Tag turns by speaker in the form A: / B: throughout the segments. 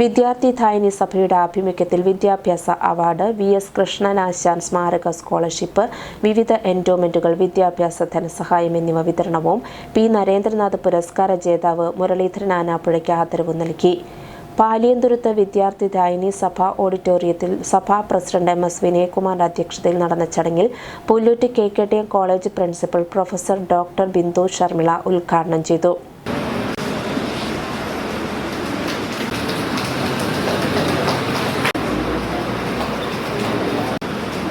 A: വിദ്യാർത്ഥി ധായനി സഭയുടെ ആഭിമുഖ്യത്തിൽ വിദ്യാഭ്യാസ അവാർഡ് വി എസ് കൃഷ്ണനാശാൻ സ്മാരക സ്കോളർഷിപ്പ് വിവിധ എൻഡോമെന്റുകൾ വിദ്യാഭ്യാസ ധനസഹായം എന്നിവ വിതരണവും പി നരേന്ദ്രനാഥ് പുരസ്കാര ജേതാവ് മുരളീധരൻ ആനാപ്പുഴയ്ക്ക് ആദരവ് നൽകി. പാലിയന്തുരുത്ത് വിദ്യാർത്ഥി ധായനി സഭ ഓഡിറ്റോറിയത്തിൽ സഭാ പ്രസിഡന്റ് എം എസ് വിനയകുമാറിന്റെ അധ്യക്ഷതയിൽ നടന്ന ചടങ്ങിൽ Pullut K K T M college principal professor doctor Bindu Sharmila ഉദ്ഘാടനം ചെയ്തു.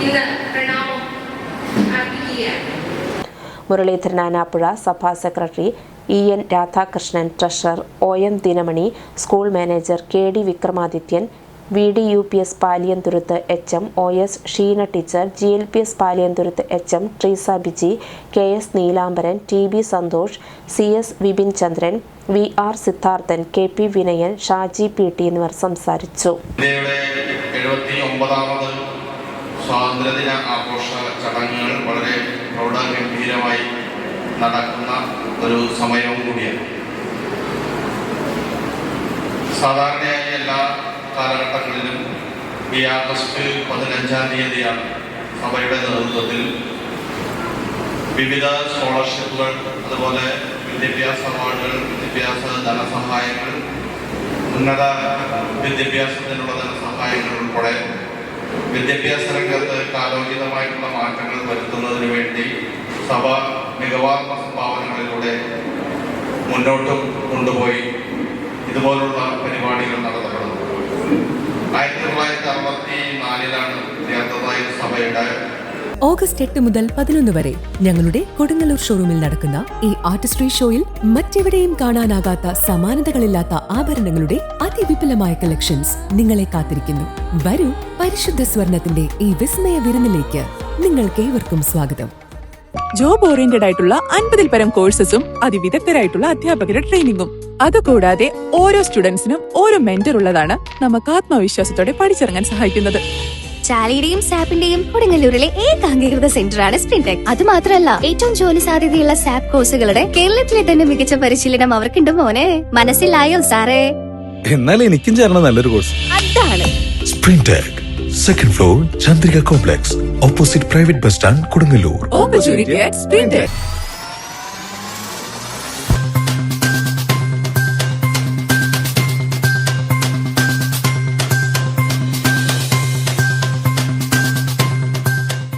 B: ഇന്ന് പ്രണാമം അർപ്പിക്കുകയാണ്
A: മുരളീധരൻ ആനാപ്പുഴ സഭാ secretary E N Radhakrishnan treasurer O M Dinamani school manager K D Vikramadithyan V D U P S Paliyanthuruthu H M O S Sheena teacher G L P S Paliyanthuruthu H M Treesa Biji K S Neelambaran T B Santhosh C S Vipin Chandran V R Siddharthan K P Vinayan Shaji P T എന്നിവർ സംസാരിച്ചു.
C: സ്വാതന്ത്ര്യദിന ആഘോഷ ചടങ്ങുകൾ വളരെ പ്രൗഢഗംഭീരമായി നടക്കുന്ന ഒരു സമയവും കൂടിയാണ്. സാധാരണയായി എല്ലാ കാലഘട്ടങ്ങളിലും ഈ ആഗസ്റ്റ് പതിനഞ്ചാം തീയതിയാണ് സഭയുടെ നേതൃത്വത്തിൽ വിവിധ സ്കോളർഷിപ്പുകൾ അതുപോലെ വിദ്യാഭ്യാസ അവാർഡുകൾ വിദ്യാഭ്യാസ ധനസഹായങ്ങൾ ഉന്നത വിദ്യാഭ്യാസത്തിനുള്ള ധനസഹായങ്ങൾ ഉൾപ്പെടെ വിദ്യാഭ്യാസ രംഗത്ത് വരുത്തുന്നതിന് വേണ്ടി സഭ മികവാർന്ന സംഭാവനകളിലൂടെ മുന്നോട്ട് കൊണ്ടുപോയി ഇതുപോലുള്ള പരിപാടികൾ നടത്തപ്പെടുന്നു. ആയിരത്തി തൊള്ളായിരത്തി അറുപത്തി നാലിലാണ് നേതൃത്വമായ സഭയുടെ
D: ഓഗസ്റ്റ് എട്ട് മുതൽ പതിനൊന്ന് വരെ ഞങ്ങളുടെ കൊടുങ്ങല്ലൂർ ഷോറൂമിൽ നടക്കുന്ന ഈ ആർട്ടിസ്ട്രി ഷോയിൽ മറ്റെവിടെയും കാണാനാകാത്ത സമാനതകളില്ലാത്ത ആഭരണങ്ങളുടെ അതിവിപുലമായ കളക്ഷൻസ് നിങ്ങളെ കാത്തിരിക്കുന്നു. വരൂ പരിശുദ്ധ സ്വർണത്തിന്റെ ഈ വിസ്മയ വിരുന്നിലേക്ക്. നിങ്ങൾക്ക് ഏവർക്കും സ്വാഗതം.
E: ജോബ് ഓറിയന്റഡ് ആയിട്ടുള്ള അൻപതിൽ പരം കോഴ്സസും അതിവിദഗ്ധരായിട്ടുള്ള അധ്യാപകരുടെ ട്രെയിനിങ്ങും അതുകൂടാതെ ഓരോ സ്റ്റുഡൻസിനും ഓരോ മെന്റർ ഉള്ളതാണ് നമുക്ക് ആത്മവിശ്വാസത്തോടെ പഠിച്ചിറങ്ങാൻ സഹായിക്കുന്നത്.
F: ചാലിയുടെയും സാപ്പിന്റെയും കൊടുങ്ങല്ലൂരിലെ ഏക അംഗീകൃത സെന്ററാണ് സ്പ്രിൻടെക് അത് മാത്രമല്ല ഏറ്റവും ജോലി സാധ്യതയുള്ള സാപ്പ് കോഴ്സുകളുടെ കേരളത്തിലെ തന്നെ മികച്ച പരിശീലനം അവർക്കുണ്ട് മോനെ. മനസ്സിലായോ സാറേ?
G: എന്നാൽ എനിക്കും ചേർന്ന നല്ലൊരു കോഴ്സ്
F: അതാണ്.
H: Spring Tech, second floor, Chandrika Complex, opposite private bus stand,